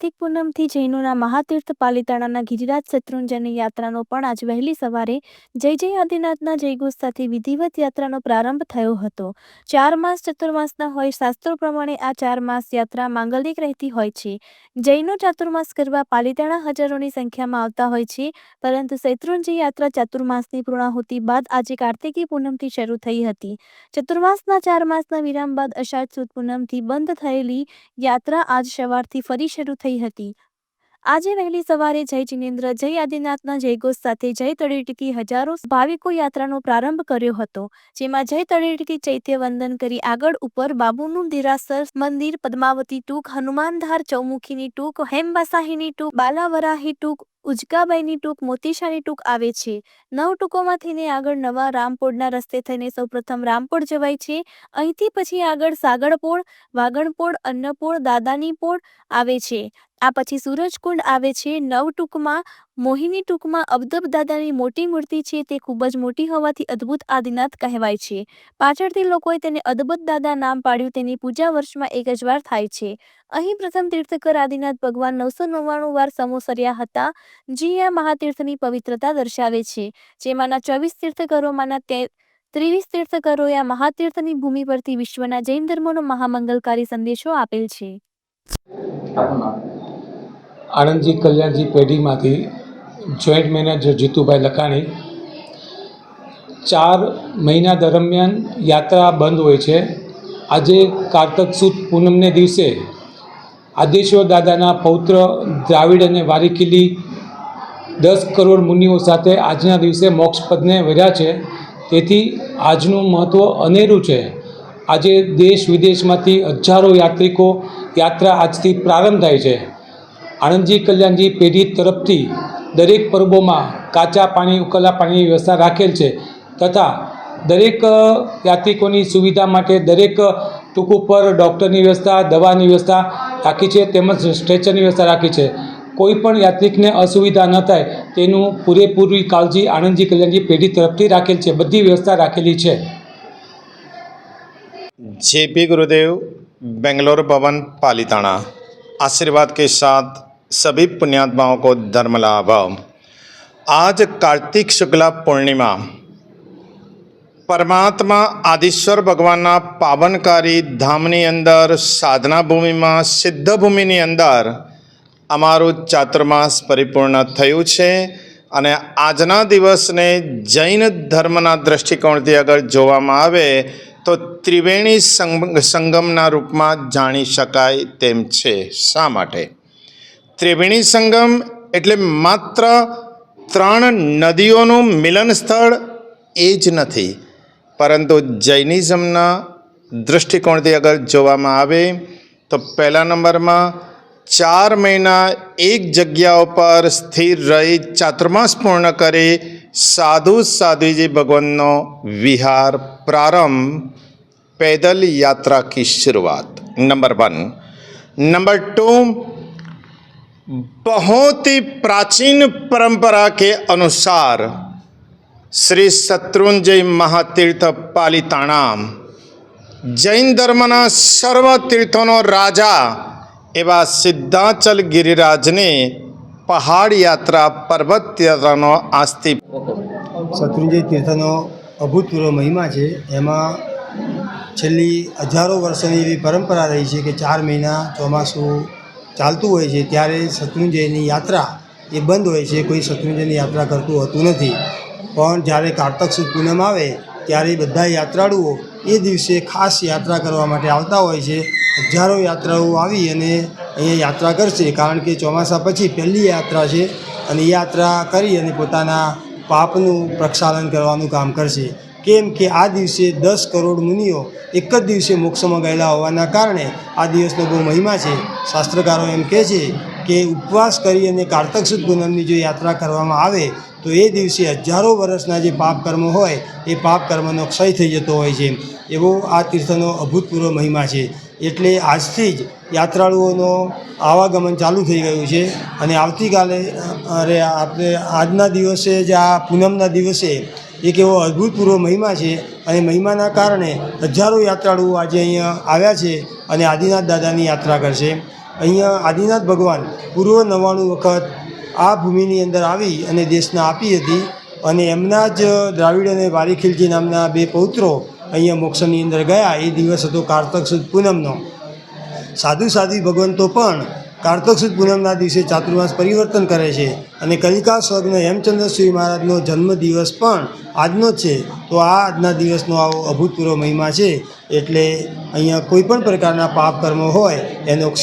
કાર્તિક પૂનમથી જૈનોના મહાતીર્થ પાલિતાણાના ગિરિરાજ શત્રુંજયની યાત્રાનો પણ આજ વહેલી સવારે જય જય આદિનાથના જયઘોષ સાથે વિધિવત યાત્રાનો પ્રારંભ થયો હતો. ચાર માસ ચતુર્માસના હોય શાસ્ત્રો પ્રમાણે આ ચાર માસ યાત્રા માંગલિક રહેતી હોય છે. જૈનો ચાતુર્માસ કરવા પાલિતાણા હજારોની સંખ્યામાં આવતા હોય છે, પરંતુ શૈત્રુંજય યાત્રા ચાતુર્માસની પૂર્ણાહુતિ બાદ આજે કાર્તિકી પૂનમથી શરૂ થઈ હતી. ચતુર્માસના ચાર માસના વિરામ બાદ અષાઢ સુદ પૂનમથી બંધ થયેલી યાત્રા આજ સવારથી ફરી શરૂ થઈ હતી. આજે વહેલી સવારે જય જિનેન્દ્ર, જય આદિનાથના જયઘોષ સાથે જય તળેટીકી હજારો ભાવિકો યાત્રાનો પ્રારંભ કર્યો હતો, જેમાં જય તળેટકી ચૈત્ય વંદન કરી આગળ ઉપર બાબુનું દેરાસર મંદિર, પદ્માવતી ટૂંક, હનુમાનધાર ચૌમુખીની ટૂંક હેમબાસાહીની ટૂંક, બાલાવરાહી ટૂંક ઉજકાબાઈની ટૂંક, મોતીશાની ટૂંક આવે છે. નવ ટૂંકોમાંથીને આગળ નવા રામપોળના રસ્તે થઈને સૌપ્રથમ રામપોળ જવાય છે. અહીંથી પછી આગળ સાગરપોળ, વાગણપોળ, અન્નપોળ, દાદાની પોળ આવે છે. આ પછી સૂરજકુંડ આવે છે. નવ ટૂંકમાં મોહિની ટૂંકમાં અબદબ દાદાની મોટી મૂર્તિ છે. તે ખૂબ જ મોટી હોવાથી અદ્ભુત આદિનાથ કહેવાય છે. પાછળથી લોકોએ તેને અદ્ભુત દાદા નામ પાડ્યું. તેની પૂજા વર્ષમાં એક જ વાર થાય છે. અહીં પ્રથમ તીર્થકર આદિનાથ ભગવાન નવસો નવ્વાણું વાર સમોસર્યા હતા. જે આ મહાતીર્થની પવિત્રતા દર્શાવે છે. જેમાંના ચોવીસ તીર્થકરોમાંના તે ત્રેવીસ તીર્થકરોએ આ મહાતીર્થની ભૂમિ પરથી વિશ્વના જૈન ધર્મનો મહામંગલકારી સંદેશો આપેલ છે. આણંદજી કલ્યાણજી પેઢીમાંથી જોઈન્ટ મેનેજર જીતુભાઈ લકાણી ચાર મહિના દરમિયાન યાત્રા બંધ હોય છે. આજે કારતક સુદ પૂનમને દિવસે આદેશ્વર દાદાના પૌત્ર દ્રાવિડ અને વારીકીલી દસ કરોડ મુનિઓ સાથે આજના દિવસે મોક્ષપદને વર્યા છે. તેથી આજનું મહત્ત્વ અનેરું છે. આજે દેશ વિદેશમાંથી હજારો યાત્રિકો યાત્રા આજથી પ્રારંભ થાય છે. આણંદજી કલ્યાણજી પેઢી તરફથી દરેક પર્વોમાં કાચા પાણી ઉકલા પાણીની વ્યવસ્થા રાખેલ છે તથા દરેક યાત્રિકોની સુવિધા માટે દરેક ટૂંક ઉપર ડૉક્ટરની વ્યવસ્થા, દવાની વ્યવસ્થા રાખી છે તેમજ સ્ટ્રેચરની વ્યવસ્થા રાખી છે. કોઈપણ યાત્રિકને અસુવિધા ન થાય તેનું પૂરેપૂરી કાળજી આણંદજી કલ્યાણજી પેઢી તરફથી રાખેલ છે. બધી વ્યવસ્થા રાખેલી છે. J P Gurudev, Bangalore Bhavan, Palitana. આશીર્વાદ કે સાથ सभी पुण्यात्माओं को धर्म लाभ आज कार्तिक शुक्ला पूर्णिमा પરમાત્મા આદિશ્વર ભગવાનના પાવનકારી ધામની અંદર સાધના ભૂમિમાં સિદ્ધ ભૂમિની અંદર અમારું ચાતુર્માસ પરિપૂર્ણ થયું છે અને આજના દિવસને જૈન ધર્મના દૃષ્ટિકોણથી અગર જોવામાં આવે તો ત્રિવેણી સંગ- સંગમના રૂપમાં જાણી શકાય તેમ છે શા માટે ત્રિવેણી સંગમ એટલે માત્ર ત્રણ નદીઓનું મિલન સ્થળ એ જ નથી પરંતુ જૈનિઝમના દૃષ્ટિકોણથી અગર જોવામાં આવે તો પહેલા નંબરમાં ચાર મહિના એક જગ્યા ઉપર સ્થિર રહી ચાતુર્માસ પૂર્ણ કરી સાધુ સાધ્વીજી ભગવાનનો વિહાર પ્રારંભ पैदल यात्रा की शुरुआत नंबर वन नंबर टू बहुत ही प्राचीन परंपरा के अनुसार શ્રી શત્રુંજય મહાતીર્થ પાલિતાણામ જૈન ધર્મના સર્વ તીર્થોનો રાજા એવા સિદ્ધાચલ ગિરિરાજને પહાડ યાત્રા પર્વત યાત્રાનો આસ્તિ શત્રુંજય તીર્થનો અભૂતપૂર્વ મહિમા છે એમાં છેલ્લી હજારો વર્ષની એવી પરંપરા રહી છે કે ચાર મહિના ચોમાસું ચાલતું હોય છે ત્યારે શત્રુંજયની યાત્રા એ બંધ હોય છે, કોઈ શત્રુંજયની યાત્રા કરતું હોતું નથી. પણ જ્યારે કારતક સુદ પૂનમ આવે, ત્યારે બધા યાત્રાળુઓ એ દિવસે ખાસ યાત્રા કરવા માટે આવતા હોય છે. હજારો યાત્રાઓ આવી અને અહીંયા યાત્રા કરશે, કારણ કે ચોમાસા પછી પહેલી યાત્રા છે અને યાત્રા કરી અને પોતાના પાપનું પ્રક્ષાલન કરવાનું કામ કરશે. કેમ કે આ દિવસે દસ કરોડ મુનિઓ એક જ દિવસે મોક્ષમાં ગયેલા હોવાના કારણે આ દિવસનો બહુ મહિમા છે. શાસ્ત્રકારો એમ કહે છે કે ઉપવાસ કરી અને કારતક સુદ પૂનમની જો યાત્રા કરવામાં આવે, તો એ દિવસે હજારો વર્ષના જે પાપ કર્મ હોય, એ પાપ કર્મનો ક્ષય થઈ જતો હોય છે. એવો આ તીર્થનો અભૂતપૂર્વ મહિમા છે. એટલે આજથી જ યાત્રાળુઓનો આવાગમન ચાલુ થઈ ગયું છે અને આવતીકાલે અરે આપણે આજના દિવસે જ આ પૂનમના દિવસે એક એવો અદ્ભુતપૂર્વ મહિમા છે અને મહિમાના કારણે હજારો યાત્રાળુઓ આજે અહીંયા આવ્યા છે અને આદિનાથ દાદાની યાત્રા કરશે. અહીંયા આદિનાથ ભગવાન પૂર્વ નવ્વાણું વખત આ ભૂમિની અંદર આવી અને દેશને આપી હતી અને એમના જ દ્રાવિડ અને વારીખીલજી નામના બે પૌત્રો અહીંયા મોક્ષની અંદર ગયા. એ દિવસ હતો કારતક સુદ પૂનમનો. સાધુ સાધ્વી ભગવંતો પણ કારતક સુદ પૂનમના દિવસે ચાતુર્માસ પરિવર્તન કરે છે અને કલિકા સ્વર્ગનો હેમચંદ્ર મહારાજનો જન્મદિવસ પણ આજનો જ છે. તો આ આજના દિવસનો આવો અભૂતપૂર્વ મહિમા છે. એટલે અહીંયા કોઈ પણ પ્રકારના પાપ કર્મો હોય, એનો